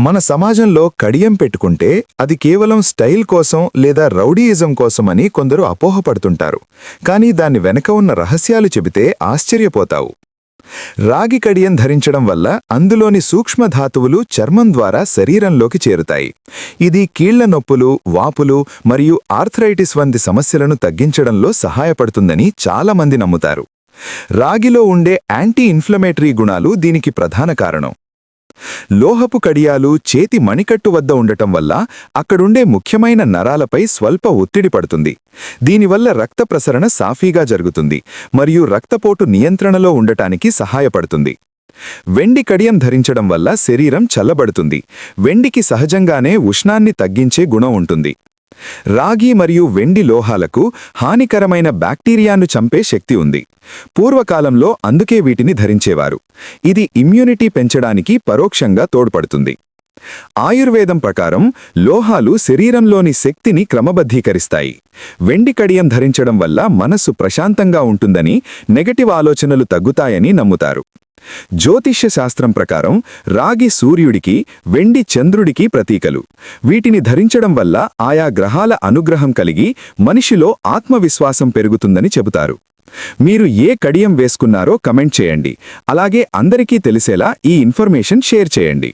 మన సమాజంలో కడియం పెట్టుకుంటే అది కేవలం స్టైల్ కోసం లేదా రౌడీయిజం కోసమని కొందరు అపోహపడుతుంటారు. కానీ దాని వెనక ఉన్న రహస్యాలు చెబితే ఆశ్చర్యపోతావు. రాగి కడియం ధరించడం వల్ల అందులోని సూక్ష్మధాతువులు చర్మం ద్వారా శరీరంలోకి చేరుతాయి. ఇది కీళ్ళ నొప్పులు వాపులు మరియు ఆర్థరైటిస్ వంటి సమస్యలను తగ్గించడంలో సహాయపడుతుందని చాలామంది నమ్ముతారు. రాగిలో ఉండే యాంటీ ఇన్ఫ్లమేటరీ గుణాలు దీనికి ప్రధాన కారణం. లోహపు కడియాలు చేతి మణికట్టు వద్ద ఉండటం వల్ల అక్కడుండే ముఖ్యమైన నరాలపై స్వల్ప ఒత్తిడి పడుతుంది. దీనివల్ల రక్త ప్రసరణ సాఫీగా జరుగుతుంది మరియు రక్తపోటు నియంత్రణలో ఉండటానికి సహాయపడుతుంది. వెండి కడియం ధరించడం వల్ల శరీరం చల్లబడుతుంది. వెండికి సహజంగానే ఉష్ణాన్ని తగ్గించే గుణం ఉంటుంది. రాగి మరియు వెండి లోహాలకు హానికరమైన బ్యాక్టీరియాను చంపే శక్తి ఉంది. పూర్వకాలంలో అందుకే వీటిని ధరించేవారు. ఇది ఇమ్యూనిటీ పెంచడానికి పరోక్షంగా తోడ్పడుతుంది. ఆయుర్వేదం ప్రకారం లోహాలు శరీరంలోని శక్తిని క్రమబద్ధీకరిస్తాయి. వెండి కడియం ధరించడం వల్ల మనస్సు ప్రశాంతంగా ఉంటుందని నెగటివ్ ఆలోచనలు తగ్గుతాయని నమ్ముతారు. జ్యోతిష్య శాస్త్రం ప్రకారం రాగి సూర్యుడికి వెండి చంద్రుడికి ప్రతీకలు. వీటిని ధరించడం వల్ల ఆయా గ్రహాల అనుగ్రహం కలిగి మనిషిలో ఆత్మవిశ్వాసం పెరుగుతుందని చెబుతారు. మీరు ఏ కడియం వేసుకున్నారో కమెంట్ చేయండి. అలాగే అందరికీ తెలిసేలా ఈ ఇన్ఫర్మేషన్ షేర్ చేయండి.